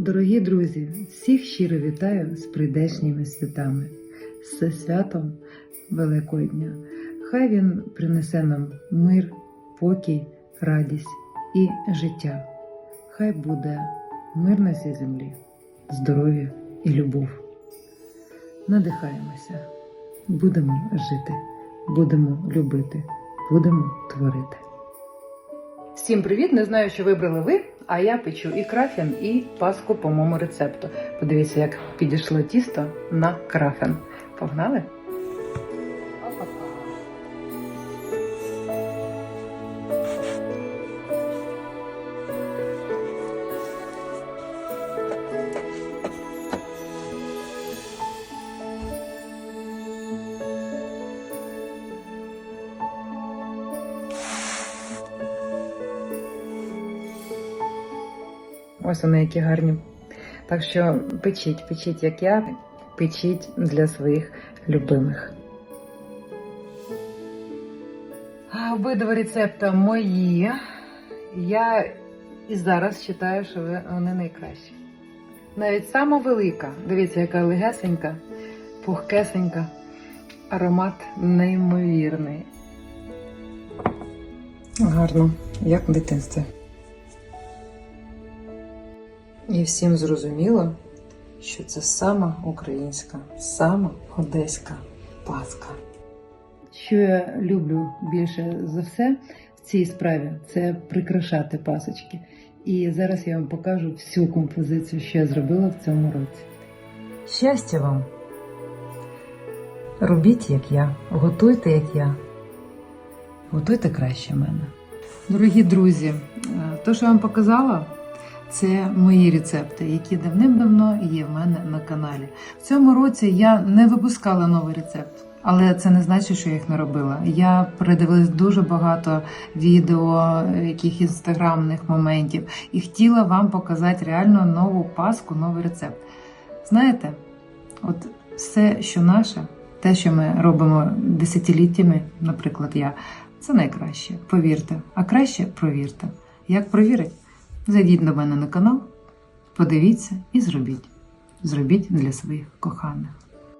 Дорогі друзі, всіх щиро вітаю з прийдешніми святами, з святом Великодня. Хай він принесе нам мир, покій, радість і життя. Хай буде мир на цій землі, здоров'я і любов. Надихаємося, будемо жити, будемо любити, будемо творити. Всім привіт! Не знаю, що вибрали ви, а я печу і крафін, і паску по моєму рецепту. Подивіться, як підійшло тісто на крафін. Погнали? Ось вони які гарні. Так що печіть, печіть, як я, печіть для своїх любимих. Обидва рецепти мої. Я і зараз вважаю, що вони найкращі. Навіть сама велика, дивіться, яка легесенька, пухкесенька, аромат неймовірний. Гарно, як в дитинстві. І всім зрозуміло, що це сама українська, сама одеська паска. Що я люблю більше за все в цій справі, це прикрашати пасочки. І зараз я вам покажу всю композицію, що я зробила в цьому році. Щастя вам! Робіть, як я, готуйте, як я. Готуйте краще мене. Дорогі друзі, е, то, що я вам показала, це мої рецепти, які давним-давно є в мене на каналі. В цьому році я не випускала новий рецепт, але це не значить, що я їх не робила. Я передивилась дуже багато відео, яких інстаграмних моментів, і хотіла вам показати реально нову паску, новий рецепт. Знаєте, от все, що наше, те, що ми робимо десятиліттями, наприклад, я, це найкраще. Повірте, а краще провірте. Як провірить? Зайдіть до мене на канал, подивіться і зробіть. Зробіть для своїх коханих.